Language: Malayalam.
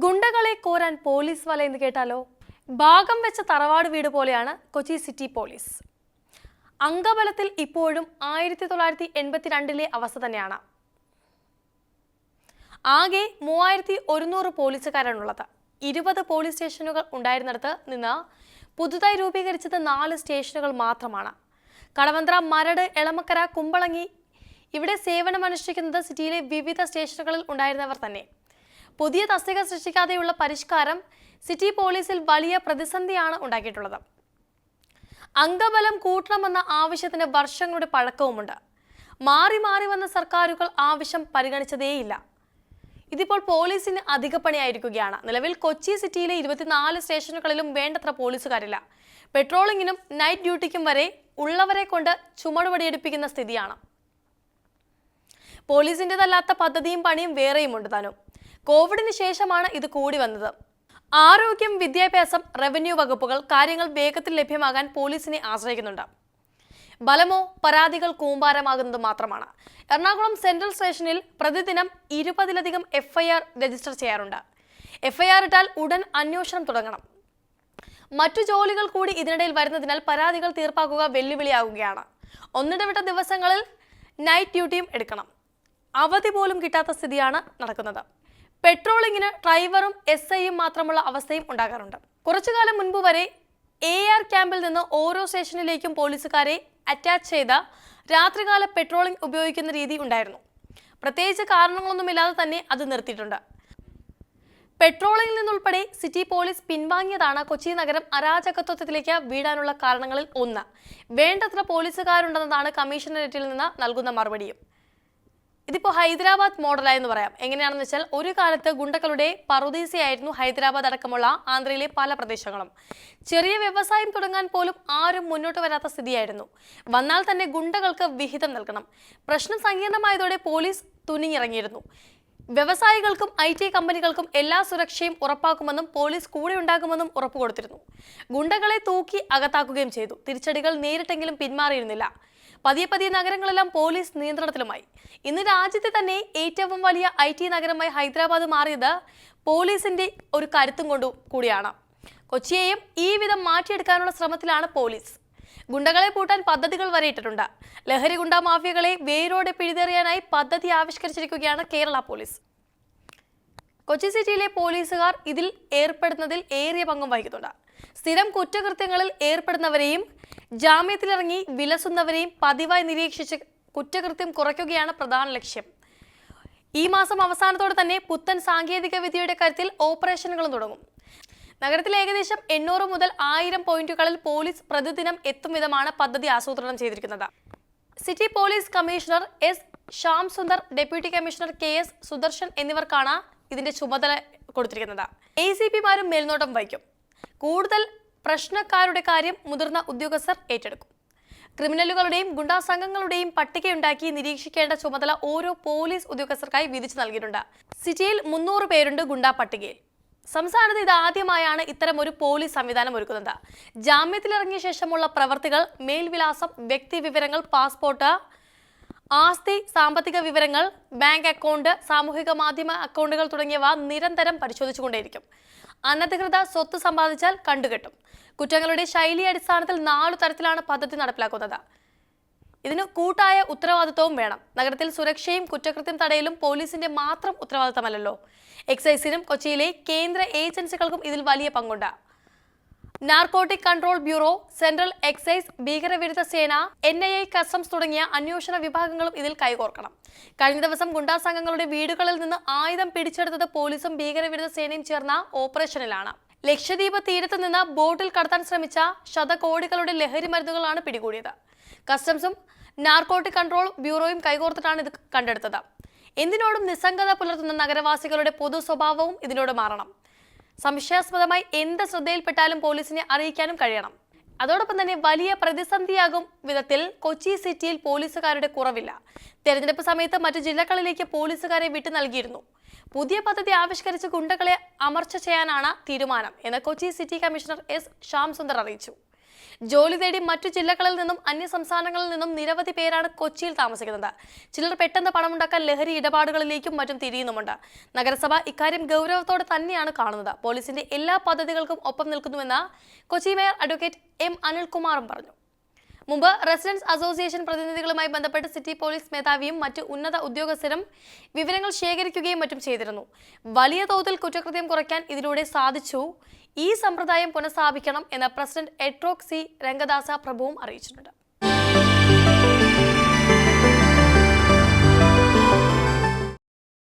ഗുണ്ടകളെ കോരാൻ പോലീസ് വല എന്ന് കേട്ടാലോ? ഭാഗം വെച്ച തറവാട് വീട് പോലെയാണ് കൊച്ചി സിറ്റി പോലീസ്. അംഗബലത്തിൽ ഇപ്പോഴും ആയിരത്തി തൊള്ളായിരത്തി എൺപത്തിരണ്ടിലെ അവസ്ഥ തന്നെയാണ്. ആകെ മൂവായിരത്തി ഒരുന്നൂറ് പോലീസുകാരാണുള്ളത്. ഇരുപത് പോലീസ് സ്റ്റേഷനുകൾ ഉണ്ടായിരുന്നിടത്ത് നിന്ന് പുതുതായി രൂപീകരിച്ചത് നാല് സ്റ്റേഷനുകൾ മാത്രമാണ്. കടവന്ത്ര മരട് എളമക്കര കുമ്പളങ്ങി ഇവിടെ സേവനമനുഷ്ഠിക്കുന്നത് സിറ്റിയിലെ വിവിധ സ്റ്റേഷനുകളിൽ ഉണ്ടായിരുന്നവർ തന്നെ. പുതിയ തസ്തിക സൃഷ്ടിക്കാതെയുള്ള പരിഷ്കാരം സിറ്റി പോലീസിൽ വലിയ പ്രതിസന്ധിയാണ് ഉണ്ടാക്കിയിട്ടുള്ളത്. അംഗബലം കൂട്ടണമെന്ന ആവശ്യത്തിന് വർഷങ്ങളുടെ പഴക്കവുമുണ്ട്. മാറി മാറി വന്ന സർക്കാരുകൾ ആവശ്യം പരിഗണിച്ചതേയില്ല. ഇതിപ്പോൾ പോലീസിന് അധിക പണിയായിരിക്കുകയാണ്. നിലവിൽ കൊച്ചി സിറ്റിയിലെ ഇരുപത്തിനാല് സ്റ്റേഷനുകളിലും വേണ്ടത്ര പോലീസുകാരില്ല. പെട്രോളിങ്ങിനും നൈറ്റ് ഡ്യൂട്ടിക്കും വരെ ഉള്ളവരെ കൊണ്ട് ചുമടുപടിയെടുപ്പിക്കുന്ന സ്ഥിതിയാണ്. പോലീസിന്റെതല്ലാത്ത പദ്ധതിയും പണിയും വേറെയുമുണ്ട് താനും. കോവിഡിന് ശേഷമാണ് ഇത് കൂടി വന്നത്. ആരോഗ്യം വിദ്യാഭ്യാസം റവന്യൂ വകുപ്പുകൾ കാര്യങ്ങൾ വേഗത്തിൽ ലഭ്യമാകാൻ പോലീസിനെ ആശ്രയിക്കുന്നുണ്ട്. ബലമോ പരാതികൾ കൂമ്പാരമാകുന്നത് മാത്രമാണ്. എറണാകുളം സെൻട്രൽ സ്റ്റേഷനിൽ പ്രതിദിനം ഇരുപതിലധികം എഫ്ഐആർ രജിസ്റ്റർ ചെയ്യാറുണ്ട്. എഫ്ഐആർ ഇട്ടാൽ ഉടൻ അന്വേഷണം തുടങ്ങണം. മറ്റു ജോലികൾ കൂടി ഇതിനിടയിൽ വരുന്നതിനാൽ പരാതികൾ തീർപ്പാക്കുക വെല്ലുവിളിയാകുകയാണ് ഒന്നിടവിട്ട ദിവസങ്ങളിൽ നൈറ്റ് ഡ്യൂട്ടിയും എടുക്കണം. അവധി പോലും കിട്ടാത്ത സ്ഥിതിയാണ് നടക്കുന്നത്. പെട്രോളിങ്ങിന് ഡ്രൈവറും എസ് ഐയും മാത്രമുള്ള അവസ്ഥയും ഉണ്ടാകാറുണ്ട്. കുറച്ചു കാലം മുൻപ് വരെ എ ആർ ക്യാമ്പിൽ നിന്ന് ഓരോ സ്റ്റേഷനിലേക്കും പോലീസുകാരെ അറ്റാച്ച് ചെയ്ത രാത്രികാല പെട്രോളിംഗ് ഉപയോഗിക്കുന്ന രീതി ഉണ്ടായിരുന്നു. പ്രത്യേകിച്ച് കാരണങ്ങളൊന്നുമില്ലാതെ തന്നെ അത് നിർത്തിയിട്ടുണ്ട്. പെട്രോളിംഗിൽ നിന്നുൾപ്പെടെ സിറ്റി പോലീസ് പിൻവാങ്ങിയതാണ് കൊച്ചി നഗരം അരാജകത്വത്തിലേക്ക് വീടാനുള്ള കാരണങ്ങളിൽ ഒന്ന്. വേണ്ടത്ര പോലീസുകാരുണ്ടെന്നതാണ് കമ്മീഷണറേറ്റിൽ നിന്ന് നൽകുന്ന മറുപടിയും. ഇതിപ്പോൾ ഹൈദരാബാദ് മോഡലായെന്ന് പറയാം. എങ്ങനെയാണെന്ന് വെച്ചാൽ ഒരു കാലത്ത് ഗുണ്ടകളുടെ പറുദീസയായിരുന്നു ഹൈദരാബാദ് അടക്കമുള്ള ആന്ധ്രയിലെ പല പ്രദേശങ്ങളും. ചെറിയ വ്യവസായം തുടങ്ങാൻ പോലും ആരും മുന്നോട്ട് വരാത്ത സ്ഥിതിയായിരുന്നു. വന്നാൽ തന്നെ ഗുണ്ടകൾക്ക് വിഹിതം നൽകണം. പ്രശ്നം സങ്കീർണമായതോടെ പോലീസ് തുനിഞ്ഞിറങ്ങിയിരുന്നു. വ്യവസായികൾക്കും ഐ ടി കമ്പനികൾക്കും എല്ലാ സുരക്ഷയും ഉറപ്പാക്കുമെന്നും പോലീസ് കൂടെ ഉണ്ടാകുമെന്നും ഉറപ്പുകൊടുത്തിരുന്നു. ഗുണ്ടകളെ തൂക്കി അകത്താക്കുകയും ചെയ്തു. തിരിച്ചടികൾ നേരിട്ടെങ്കിലും പിന്മാറിയിരുന്നില്ല. പതിയെ പതിയെ നഗരങ്ങളെല്ലാം പോലീസ് നിയന്ത്രണത്തിലുമായി. ഇന്ന് രാജ്യത്തെ തന്നെ ഏറ്റവും വലിയ ഐ ടി നഗരമായി ഹൈദരാബാദ് മാറിയത് പോലീസിന്റെ ഒരു കരുത്തും കൊണ്ടു കൂടിയാണ്. കൊച്ചിയെയും ഈ വിധം മാറ്റിയെടുക്കാനുള്ള ശ്രമത്തിലാണ് പോലീസ്. ഗുണ്ടകളെ പൂട്ടാൻ പദ്ധതികൾ വരെ ഇട്ടിട്ടുണ്ട് ലഹരി ഗുണ്ട മാഫിയകളെ വേരോടെ പിഴുതെറിയാനായി പദ്ധതി ആവിഷ്കരിച്ചിരിക്കുകയാണ് കേരള പോലീസ്. കൊച്ചി സിറ്റിയിലെ പോലീസുകാർ ഇതിൽ ഏർപ്പെടുന്നതിൽ ഏറിയ പങ്കും വഹിക്കുന്നുണ്ട്. സ്ഥിരം കുറ്റകൃത്യങ്ങളിൽ ഏർപ്പെടുന്നവരെയും ജാമ്യത്തിലിറങ്ങി വിലസുന്നവരെയും പതിവായി നിരീക്ഷിച്ച് കുറ്റകൃത്യം കുറയ്ക്കുകയാണ് പ്രധാന ലക്ഷ്യം. ഈ മാസം അവസാനത്തോടെ തന്നെ പുത്തൻ സാങ്കേതിക വിദ്യയുടെ കാര്യത്തിൽ ഓപ്പറേഷനുകളും തുടങ്ങും. നഗരത്തിൽ ഏകദേശം എണ്ണൂറ് മുതൽ ആയിരം പോയിന്റുകളിൽ പോലീസ് പ്രതിദിനം എത്തും വിധമാണ് പദ്ധതി ആസൂത്രണം ചെയ്തിരിക്കുന്നത്. City police commissioner S Shyam Sundar deputy commissioner K S Sudarshan എന്നിവർക്കാണ് ഇതിന്റെ ചുമതല കൊടുത്തിരിക്കുന്നത്. എ സി പിമാരും മേൽനോട്ടം വഹിക്കും. കൂടുതൽ പ്രശ്നക്കാരുടെ കാര്യം മുതിർന്ന ഉദ്യോഗസ്ഥർ ഏറ്റെടുക്കും. ക്രിമിനലുകളുടെയും ഗുണ്ടാ സംഘങ്ങളുടെയും പട്ടികയുണ്ടാക്കി നിരീക്ഷിക്കേണ്ട ചുമതല ഓരോ പോലീസ് ഉദ്യോഗസ്ഥർക്കായി വിധിച്ചു നൽകിയിട്ടുണ്ട്. സിറ്റിയിൽ മുന്നൂറ് പേരുണ്ട് ഗുണ്ടാ പട്ടികയിൽ. സംസ്ഥാനത്ത് ഇതാദ്യമായാണ് ഇത്തരം ഒരു പോലീസ് സംവിധാനം ഒരുക്കുന്നത്. ജാമ്യത്തിലിറങ്ങിയ ശേഷമുള്ള പ്രവർത്തികൾ മേൽവിലാസം വ്യക്തി വിവരങ്ങൾ പാസ്പോർട്ട് ആസ്തി സാമ്പത്തിക വിവരങ്ങൾ ബാങ്ക് അക്കൗണ്ട് സാമൂഹിക മാധ്യമ അക്കൗണ്ടുകൾ തുടങ്ങിയവ നിരന്തരം പരിശോധിച്ചുകൊണ്ടേയിരിക്കും. അനധികൃത സ്വത്ത് സമ്പാദിച്ചാൽ കണ്ടുകെട്ടും. കുറ്റങ്ങളുടെ ശൈലി അടിസ്ഥാനത്തിൽ നാലു തരത്തിലാണ് പദ്ധതി നടപ്പിലാക്കുന്നത്. ഇതിന് കൂട്ടായ ഉത്തരവാദിത്വവും വേണം. നഗരത്തിൽ സുരക്ഷയും കുറ്റകൃത്യം തടയലും പോലീസിന്റെ മാത്രം ഉത്തരവാദിത്തമല്ലല്ലോ. എക്സൈസിനും കൊച്ചിയിലെ കേന്ദ്ര ഏജൻസികൾക്കും ഇതിൽ വലിയ പങ്കുണ്ട്. Narcotic control bureau central excise ഭീകരവിരുദ്ധ സേന എൻ ഐ ഐ കസ്റ്റംസ് തുടങ്ങിയ അന്വേഷണ വിഭാഗങ്ങളും ഇതിൽ കൈകോർക്കണം. കഴിഞ്ഞ ദിവസം ഗുണ്ടാ സംഘങ്ങളുടെ വീടുകളിൽ നിന്ന് ആയുധം പിടിച്ചെടുത്തത് പോലീസും ഭീകരവിരുദ്ധ സേനയും ചേർന്ന ഓപ്പറേഷനിലാണ്. ലക്ഷദ്വീപ് തീരത്ത് നിന്ന് ബോട്ടിൽ കടത്താൻ ശ്രമിച്ച ശതകോടികളുടെ ലഹരി മരുന്നുകളാണ് പിടികൂടിയത്. കസ്റ്റംസും നാർക്കോട്ടിക് കൺട്രോൾ ബ്യൂറോയും കൈകോർത്തിട്ടാണ് ഇത് കണ്ടെടുത്തത്. എന്തിനോടും നിസ്സംഗത പുലർത്തുന്ന നഗരവാസികളുടെ പൊതു സ്വഭാവവും ഇതിനോട് മാറണം. സംശയാസ്പദമായി എന്ത് ശ്രദ്ധയിൽപ്പെട്ടാലും പോലീസിനെ അറിയിക്കാനും കഴിയണം. അതോടൊപ്പം തന്നെ വലിയ പ്രതിസന്ധിയാകും വിധത്തിൽ കൊച്ചി സിറ്റിയിൽ പോലീസുകാരുടെ കുറവില്ല. തെരഞ്ഞെടുപ്പ് സമയത്ത് മറ്റു ജില്ലകളിലേക്ക് പോലീസുകാരെ വിട്ടു നൽകിയിരുന്നു. പുതിയ പദ്ധതി ആവിഷ്കരിച്ച് ഗുണ്ടകളെ അമർച്ച ചെയ്യാനാണ് തീരുമാനം എന്ന് Kochi city commissioner S Shyam Sundar അറിയിച്ചു. ജോലി തേടി മറ്റു ജില്ലകളിൽ നിന്നും അന്യ സംസ്ഥാനങ്ങളിൽ നിന്നും നിരവധി പേരാണ് കൊച്ചിയിൽ താമസിക്കുന്നത്. ചിലർ പെട്ടെന്ന് പണമുണ്ടാക്കാൻ ലഹരി ഇടപാടുകളിലേക്കും മറ്റും തിരിയുന്നുമുണ്ട്. നഗരസഭ ഇക്കാര്യം ഗൗരവത്തോടെ തന്നെയാണ് കാണുന്നത്. പോലീസിന്റെ എല്ലാ പദ്ധതികൾക്കും ഒപ്പം നിൽക്കുന്നുവെന്ന് കൊച്ചി മേയർ അഡ്വക്കേറ്റ് എം അനിൽകുമാറും പറഞ്ഞു. മുമ്പ് റെസിഡൻസ് അസോസിയേഷൻ പ്രതിനിധികളുമായി ബന്ധപ്പെട്ട് സിറ്റി പോലീസ് മേധാവിയും മറ്റ് ഉന്നത ഉദ്യോഗസ്ഥരും വിവരങ്ങൾ ശേഖരിക്കുകയും മറ്റും ചെയ്തിരുന്നു. വലിയ തോതിൽ കുറ്റകൃത്യം കുറയ്ക്കാൻ ഇതിലൂടെ സാധിച്ചു. ഈ സമ്പ്രദായം പുനഃസ്ഥാപിക്കണം എന്ന് പ്രസിഡന്റ് എട്രോക് സി രംഗദാസ പ്രഭുവും അറിയിച്ചിട്ടുണ്ട്.